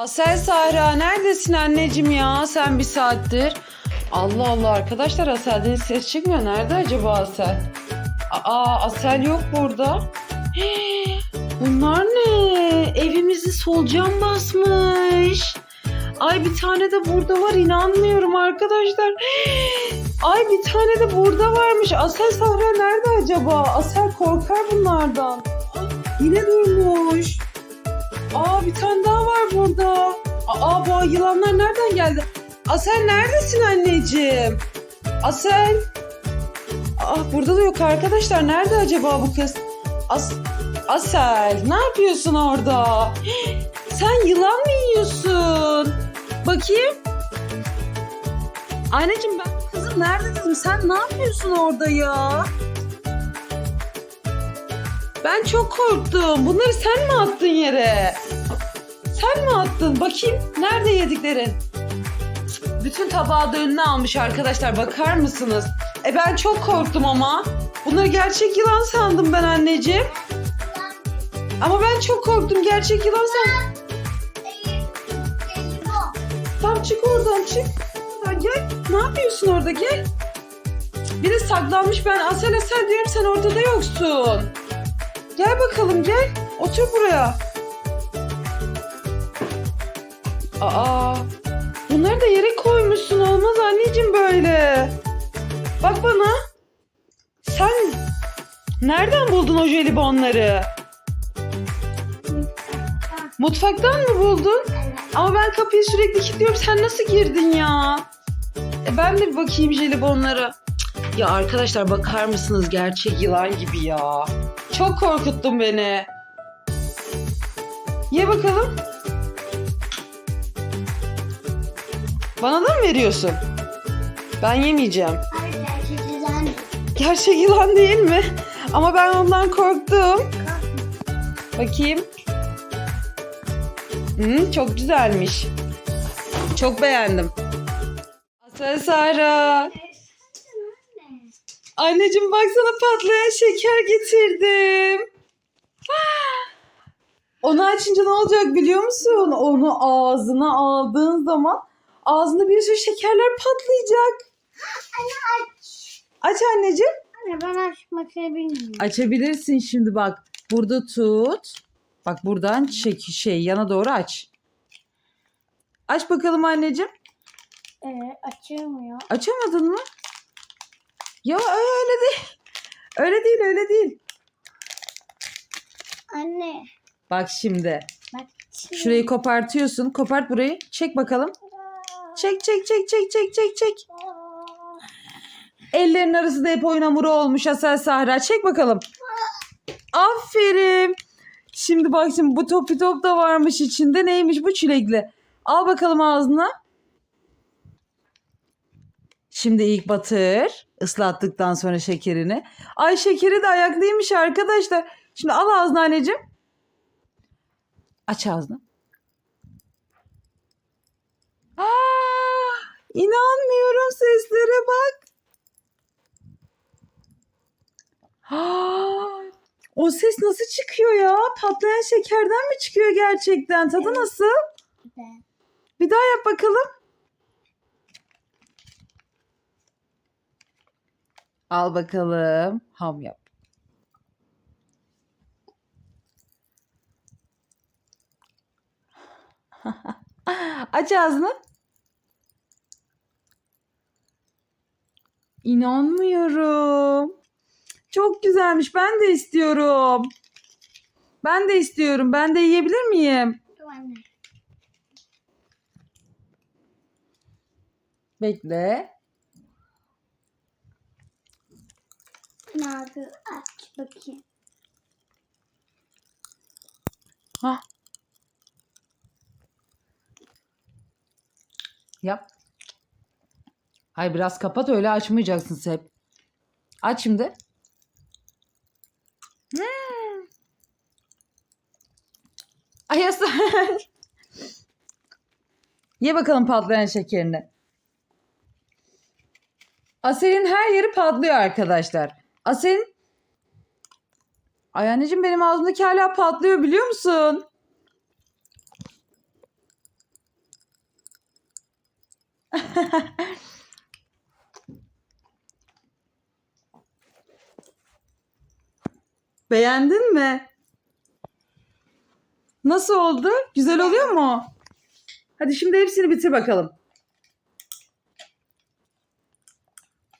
Asel Sahra neredesin anneciğim ya sen bir saattir? Allah Allah arkadaşlar Asel'den ses çıkmıyor. Nerede acaba Asel? Aa Asel yok burada. Bunlar ne? Evimizi solucan basmış. Ay bir tane de burada var inanmıyorum arkadaşlar. Ay bir tane de burada varmış. Asel Sahra nerede acaba? Asel korkar bunlardan. Yine durmuş. Aa bir tane daha var burada. Aa bu yılanlar nereden geldi? Asel neredesin anneciğim? Asel. Aa burada da yok arkadaşlar. Nerede acaba bu kız? As Asel ne yapıyorsun orada? Sen yılan mı yiyorsun? Bakayım. Anneciğim ben kızım nerede dedim. Sen ne yapıyorsun orada ya? Ben çok korktum. Bunları sen mi attın yere? Sen mi attın? Bakayım. Nerede yediklerin? Bütün tabağı da önüne almış arkadaşlar. Bakar mısınız? E ben çok korktum ama. Bunları gerçek yılan sandım ben anneciğim. Ama ben çok korktum. Gerçek yılan sandım. Tamam çık oradan çık. Oradan gel. Ne yapıyorsun orada gel. Biri saklanmış ben asel asel diyorum sen ortada yoksun. Gel bakalım gel. Otur buraya. Aa, bunları da yere koymuşsun. Olmaz anneciğim böyle. Bak bana. Sen nereden buldun o jelibonları? Mutfaktan mı buldun? Ama ben kapıyı sürekli kilitliyorum. Sen nasıl girdin ya? E ben de bir bakayım jelibonlara. Ya arkadaşlar bakar mısınız gerçek yılan gibi ya. Çok korkuttun beni. Ye bakalım. Bana da mı veriyorsun? Ben yemeyeceğim. Gerçek yılan değil mi? Ama ben ondan korktum. Bakayım. Hmm, çok güzelmiş. Çok beğendim. Asel Sara. Anneciğim baksana patlayan şeker getirdim. Onu açınca ne olacak biliyor musun? Onu ağzına aldığın zaman ağzında bir sürü şekerler patlayacak. Aç anneciğim. Anne ben açmak bilmiyorum. Açabilirsin şimdi bak. Burada tut. Bak buradan çek şey yana doğru aç. Aç bakalım anneciğim. Ee, açılmıyor. Açamadın mı? Ya öyle değil. Öyle değil öyle değil. Anne. Bak şimdi. Bak. Şurayı kopartıyorsun. Kopart burayı. Çek bakalım. Çek çek çek çek çek çek çek. Ellerin arası da hep oyun hamuru olmuş Asel Sahra. Çek bakalım. Aferin. Şimdi bak şimdi bu topi top da varmış içinde. Neymiş bu çilekli? Al bakalım ağzına. Şimdi ilk batır. Islattıktan sonra şekerini. Ay şekeri de ayaklıymış arkadaşlar. Şimdi al ağzına anneciğim. Aç ağzını. Aa, inanmıyorum seslere bak. Aa, o ses nasıl çıkıyor ya? Patlayan şekerden mi çıkıyor gerçekten? Tadı nasıl? Bir daha yap bakalım. Al bakalım. Ham yap. Aç ağzını. İnanmıyorum. Çok güzelmiş. Ben de istiyorum. Ben de istiyorum. Ben de yiyebilir miyim? Dur Bekle. Nazlı aç bakayım. Ha. Yap. Hayır biraz kapat öyle açmayacaksın hep. Aç şimdi. Hmm. Ay. Ye bakalım patlayan şekerini. Asel'in her yeri patlıyor arkadaşlar. Asel'in Ay anneciğim benim ağzımdaki hala patlıyor biliyor musun? Beğendin mi? Nasıl oldu? Güzel oluyor mu? Hadi şimdi hepsini bitir bakalım.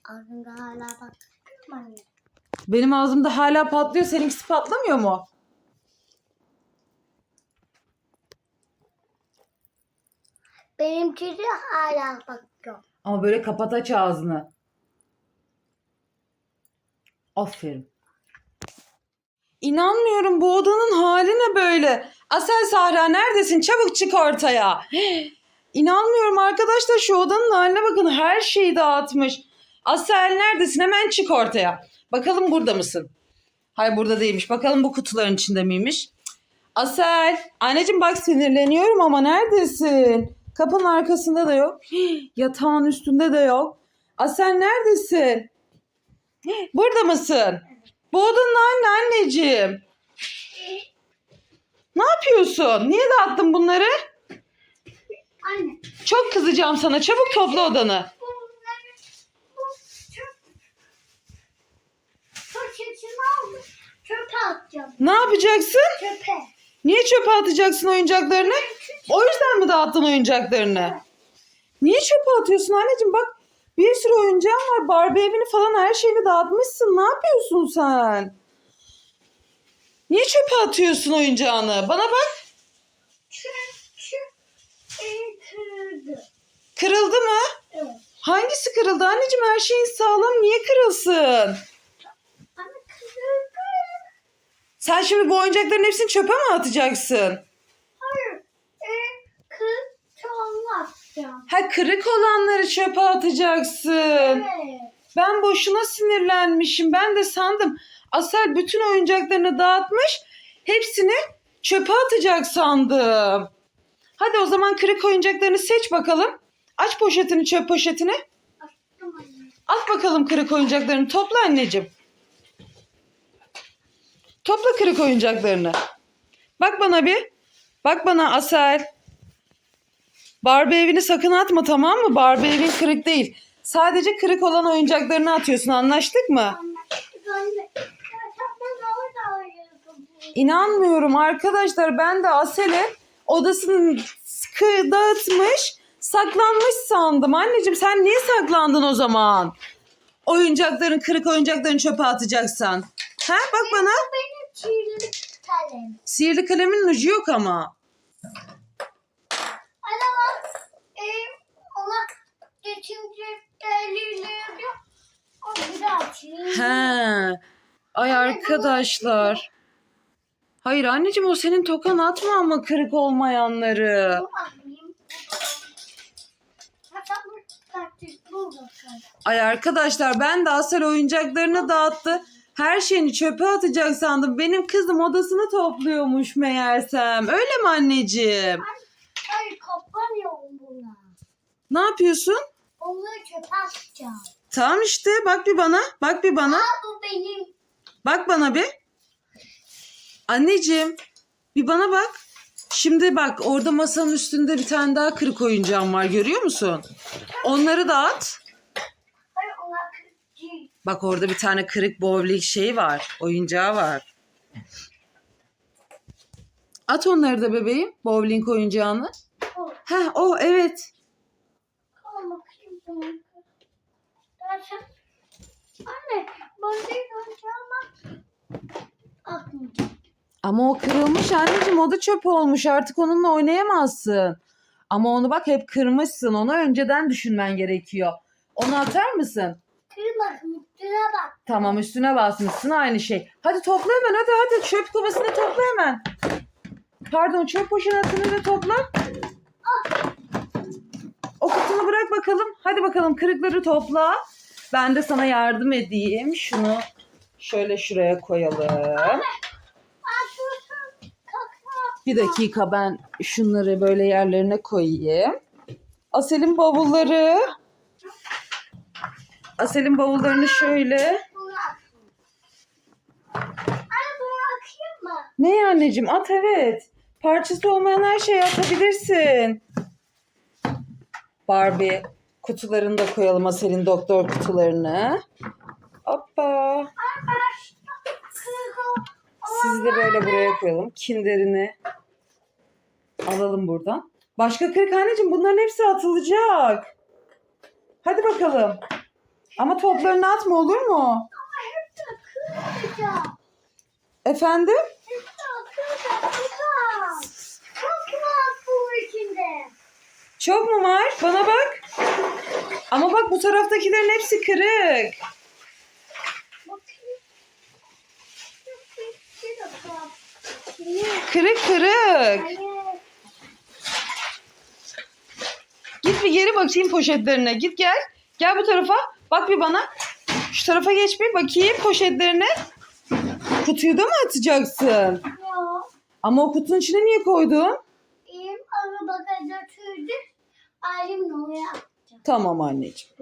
Ağzında hala bak. Benim ağzımda hala patlıyor. Seninkisi patlamıyor mu? Benimki de hala bakıyor. Ama böyle kapat aç ağzını. Aferin. İnanmıyorum bu odanın hali ne böyle? Asel Sahra neredesin? Çabuk çık ortaya. İnanmıyorum arkadaşlar şu odanın haline bakın. Her şeyi dağıtmış. Asel neredesin? Hemen çık ortaya. Bakalım burada mısın? Hayır burada değilmiş. Bakalım bu kutuların içinde miymiş? Asel. Anneciğim bak sinirleniyorum ama neredesin? Kapının arkasında da yok. Yatağın üstünde de yok. Asel neredesin? Burada mısın? Bu odanın anne anneciğim. Ne yapıyorsun? Niye dağıttın bunları? Anne. Çok kızacağım sana. Çabuk topla odanı. Bunları bu çöp. Poşetini aldım. Çöpe atacağım. Ne yapacaksın? Çöpe. Niye çöpe atacaksın oyuncaklarını? O yüzden mi dağıttın oyuncaklarını? Niye çöpe atıyorsun anneciğim? Bak bir sürü oyuncağın var. Barbie evini falan her şeyini dağıtmışsın. Ne yapıyorsun sen? Niye çöpe atıyorsun oyuncağını? Bana bak. Çünkü. Kırıldı mı? Evet. Hangisi kırıldı? Anneciğim her şeyin sağlam. Niye kırılsın? Ama kırıldı. Sen şimdi bu oyuncakların hepsini çöpe mi atacaksın? Hayır. El kırdı onu atacağım. Ha kırık olanları çöpe atacaksın. Evet. Ben boşuna sinirlenmişim. Ben de sandım. Asel bütün oyuncaklarını dağıtmış. Hepsini çöpe atacak sandım. Hadi o zaman kırık oyuncaklarını seç bakalım. Aç poşetini, çöp poşetini. Attım anne. At bakalım kırık oyuncaklarını. Topla anneciğim. Topla kırık oyuncaklarını. Bak bana bir. Bak bana Asel. Barbie evini sakın atma tamam mı? Barbie evin kırık değil. Sadece kırık olan oyuncaklarını atıyorsun. Anlaştık mı? İnanmıyorum arkadaşlar. Ben de Asel'e odasını dağıtmış, saklanmış sandım. Anneciğim sen niye saklandın o zaman? Oyuncakların, kırık oyuncaklarını çöpe atacaksan. Ha bak bana. Çiğlik kalem. Sihirli kalemin ucu yok ama. Bak. E, ona geçince. O bir çiğlik. He. Ay arkadaşlar. Hayır anneciğim o senin tokan atma ama kırık olmayanları. Ay arkadaşlar ben de Asel oyuncaklarını dağıttı. Her şeyini çöpe atacak sandım. Benim kızım odasını topluyormuş meğersem. Öyle mi anneciğim? Hayır kapamıyorum buna. Ne yapıyorsun? Onları çöpe atacağım. Tamam işte bak bir bana. Bak bir bana. Aa bu benim. Bak bana bir. Anneciğim bir bana bak. Şimdi bak orada masanın üstünde bir tane daha kırık oyuncağım var görüyor musun? Onları da at. Hayır onlar kırık değil. Bak orada bir tane kırık bowling şeyi var. Oyuncağı var. At onları da bebeğim. Bowling oyuncağını. O. Heh o evet. Anne atmayacağım. Ama o kırılmış anneciğim o da çöp olmuş artık onunla oynayamazsın. Ama onu bak hep kırmışsın onu önceden düşünmen gerekiyor. Onu atar mısın? Kırmasın üstüne bak. Tamam üstüne basmışsın aynı şey. Hadi topla hemen hadi hadi çöp kovasını topla hemen. Pardon çöp poşetini de topla. O kutunu bırak bakalım. Hadi bakalım kırıkları topla. Ben de sana yardım edeyim. Şunu şöyle şuraya koyalım. Bir dakika ben şunları böyle yerlerine koyayım. Asel'in bavulları. Asel'in bavullarını şöyle. Ne anneciğim at evet. Parçası olmayan her şeyi atabilirsin. Barbie Kutularını da koyalım Asel'in doktor kutularını. Hoppa. Sizi de böyle buraya koyalım. Kinderini alalım buradan. Başka kırık anneciğim bunların hepsi atılacak. Hadi bakalım. Ama toplarını atma olur mu? Efendim? Çok mu var? Bana bak. Ama bak bu taraftakilerin hepsi kırık. Kırık kırık. Git bir geri bakayım poşetlerine. Git gel. Gel bu tarafa. Bak bir bana. Şu tarafa geç bir bakayım poşetlerine. Kutuyu da mı atacaksın? Ama o kutunun içine niye koydun? Arabada götürdü. Alim oraya Tamam anneciğim.